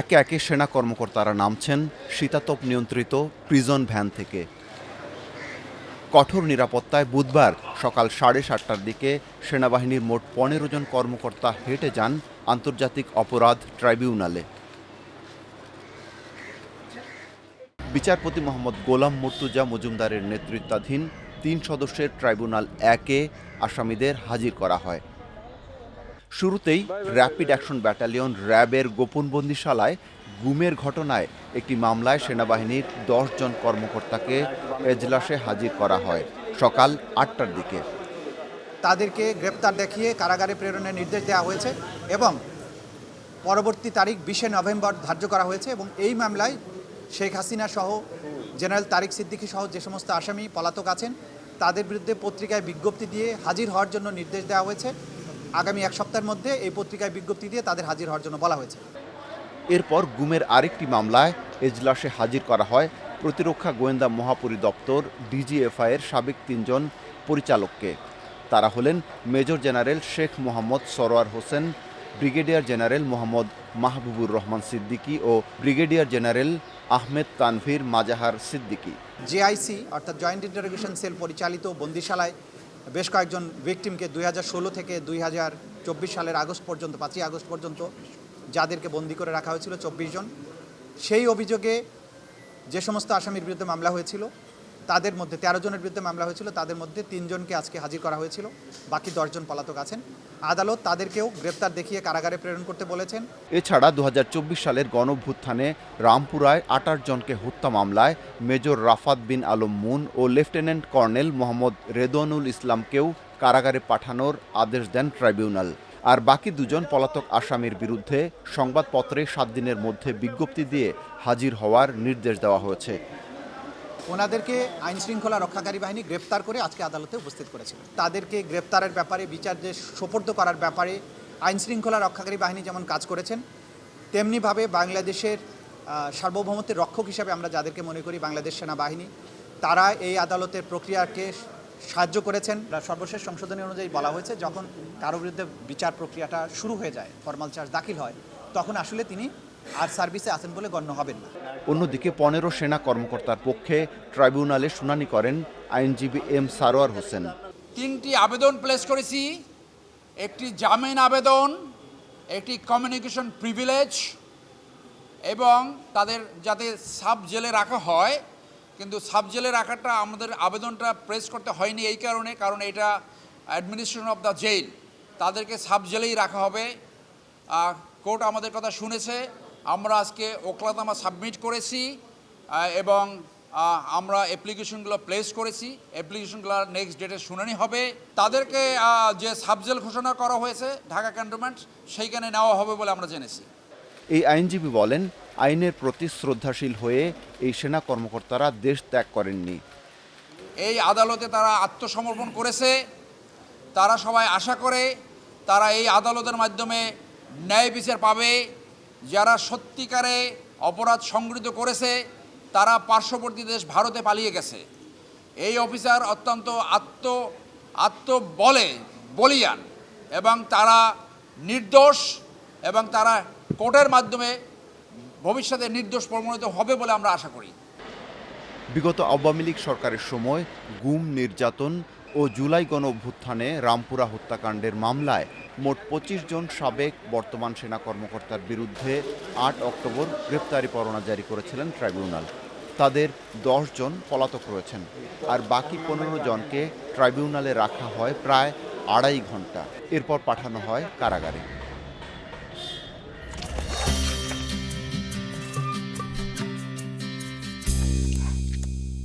একে একে সেনা কর্মকর্তারা নামছেন শীতাতপ নিয়ন্ত্রিত প্রিজন ভ্যান থেকে। কঠোর নিরাপত্তায় বুধবার সকাল সাড়ে সাতটার দিকে সেনাবাহিনীর মোট পনেরো জন কর্মকর্তা হেঁটে যান আন্তর্জাতিক অপরাধ ট্রাইব্যুনালে। বিচারপতি মোহাম্মদ গোলাম মুর্তুজা মজুমদারের নেতৃত্বাধীন তিন সদস্যের ট্রাইব্যুনাল একে আসামিদের হাজির করা হয়। শুরুতেই র্যাপিড অ্যাকশন ব্যাটালিয়ন র্যাবের গোপন বন্দিশালায় গুমের ঘটনায় একটি মামলায় সেনাবাহিনীর জন কর্মকর্তাকে এজলাসে হাজির করা হয় সকাল আটটার দিকে। তাদেরকে গ্রেপ্তার দেখিয়ে কারাগারে প্রেরণের নির্দেশ দেওয়া হয়েছে এবং পরবর্তী তারিখ বিশে নভেম্বর ধার্য করা হয়েছে এবং এই মামলায় শেখ হাসিনা সহ জেনারেল তারিক সিদ্দিকী সহ যে সমস্ত আসামি পলাতক আছেন, তাদের বিরুদ্ধে পত্রিকায় বিজ্ঞপ্তি দিয়ে হাজির হওয়ার জন্য নির্দেশ দেওয়া হয়েছে। আগামী এক সপ্তাহের মধ্যে এই পত্রিকায় বিজ্ঞপ্তি দিয়ে তাদের হাজির হওয়ার জন্য বলা হয়েছে। এরপর গুমের আরেকটি মামলায় এজলাসে হাজির করা হয় প্রতিরক্ষা গোয়েন্দা মহাপরিদপ্তর ডিজিএফআই এর সাবেক তিনজন পরিচালককে। তারা হলেন major general Sheikh Mohammad Sarwar Hossain brigadier general Mohammad Mahbubur Rahman Siddiqui ও brigadier general Ahmed Tanvir Mazahar Siddiqui. JIC অর্থাৎ জয়েন্ট ইন্টারোগেশন সেল পরিচালিত বন্দিশালায় বেশ কয়েকজন ভিকটিমকে দুই থেকে দুই হাজার চব্বিশ সালের আগস্ট পর্যন্ত, পাঁচই আগস্ট পর্যন্ত যাদেরকে বন্দি করে রাখা হয়েছিল চব্বিশ জন। সেই অভিযোগে যে সমস্ত আসামির বিরুদ্ধে মামলা হয়েছিল, তাদের মধ্যে তেরো জনের বিরুদ্ধে মামলা হয়েছিল, তাদের মধ্যে তিনজনকে আজকে হাজির করা হয়েছিল। বাকি দশজন পলাতক আছেন। আদালত তাদেরকেও গ্রেপ্তার দেখিয়ে কারাগারে প্রেরণ করতে বলেছেন। এছাড়া দু হাজার চব্বিশ সালের গণভ্যুত্থানে রামপুরায় আটার জনকে হত্যা মামলায় মেজর রাফাত বিন আলম মুন ও লেফটেন্যান্ট কর্নেল মোহাম্মদ রেদওয়ানুল ইসলামকেও কারাগারে পাঠানোর আদেশ দেন ট্রাইব্যুনাল। আর বাকি দুজন পলাতক আসামির বিরুদ্ধে সংবাদপত্রে সাত দিনের মধ্যে বিজ্ঞপ্তি দিয়ে হাজির হওয়ার নির্দেশ দেওয়া হয়েছে। ওনাদেরকে আইন শৃঙ্খলা রক্ষাকারী বাহিনী গ্রেপ্তার করে আজকে আদালতে উপস্থিত করেছিল তাদেরকে গ্রেপ্তারের ব্যাপারে বিচার যে সোপর্দ করার ব্যাপারে আইন শৃঙ্খলা রক্ষাকারী বাহিনী যেমন কাজ করেছেন, তেমনিভাবে বাংলাদেশের সার্বভৌমত্বের রক্ষক হিসাবে আমরা যাদেরকে মনে করি বাংলাদেশ সেনাবাহিনী, তারা এই আদালতের প্রক্রিয়াকে সাহায্য করেছেন। সর্বশেষ সংশোধনী অনুযায়ী বলা হয়েছে, যখন কারও বিরুদ্ধে বিচার প্রক্রিয়াটা শুরু হয়ে যায়, ফর্মাল চার্জ দাখিল হয়, তখন আসলে তিনি আর সার্ভিসে আছেন বলে গণ্য হবেন না। অন্যদিকে পনেরো সেনা কর্মকর্তার পক্ষে ট্রাইব্যুনালে শুনানি করেন আইনজীবী এম সারোয়ার হোসেন। তিনটি আবেদন প্লেস করেছি। একটি জামিন আবেদন একটি কমিউনিকেশন প্রিভিলেজ এবং তাদের যাতে সাব জেলে রাখা হয় কিন্তু সাব জেলে রাখাটা আমাদের আবেদনটা প্রেস করতে হয়নি এই কারণে কারণ এটা অ্যাডমিনিস্ট্রেশন অফ দ্য জেল তাদেরকে সাব জেলেই রাখা হবে। কোর্ট আমাদের কথা শুনেছে। আমরা আজকে ওকলাতামা সাবমিট করেছি এবং আমরা অ্যাপ্লিকেশনগুলো প্লেস করেছি। অ্যাপ্লিকেশনগুলো নেক্সট ডেটে শুনানি হবে। তাদেরকে যে সাবজেল ঘোষণা করা হয়েছে ঢাকা ক্যান্টনমেন্ট সেইখানে নেওয়া হবে বলে আমরা জেনেছি। এই আইনজীবী বলেন আইনের প্রতি শ্রদ্ধাশীল হয়ে এই সেনা কর্মকর্তারা দেশ ত্যাগ করেননি। এই আদালতে তারা আত্মসমর্পণ করেছে। তারা সবাই আশা করে তারা এই আদালতের মাধ্যমে ন্যায় বিচার পাবে। যারা সত্যিকারে অপরাধ সংগৃহীত করেছে, তারা পার্শ্ববর্তী দেশ ভারতে পালিয়ে গেছে। এই অফিসার অত্যন্ত আত্ম, আত্মবলে, বলিয়ান এবং তারা নির্দোষ এবং তারা কোর্টের মাধ্যমে ভবিষ্যতে নির্দোষ প্রমাণিত হবে বলে আমরা আশা করি। বিগত আওয়ামী লীগ সরকারের সময় গুম, নির্যাতন ও জুলাই গণ অভ্যুত্থানে রামপুরা হত্যাকাণ্ডের মামলায় মোট পঁচিশ জন সাবেক বর্তমান সেনা কর্মকর্তার বিরুদ্ধে আট অক্টোবর গ্রেপ্তারি পরোয়ানা জারি করেছিলেন ট্রাইব্যুনাল। তাদের দশ জন পলাতক রয়েছেন আর বাকি পনেরো জনকে ট্রাইব্যুনালে রাখা হয় প্রায় আড়াই ঘণ্টা এরপর পাঠানো হয় কারাগারে।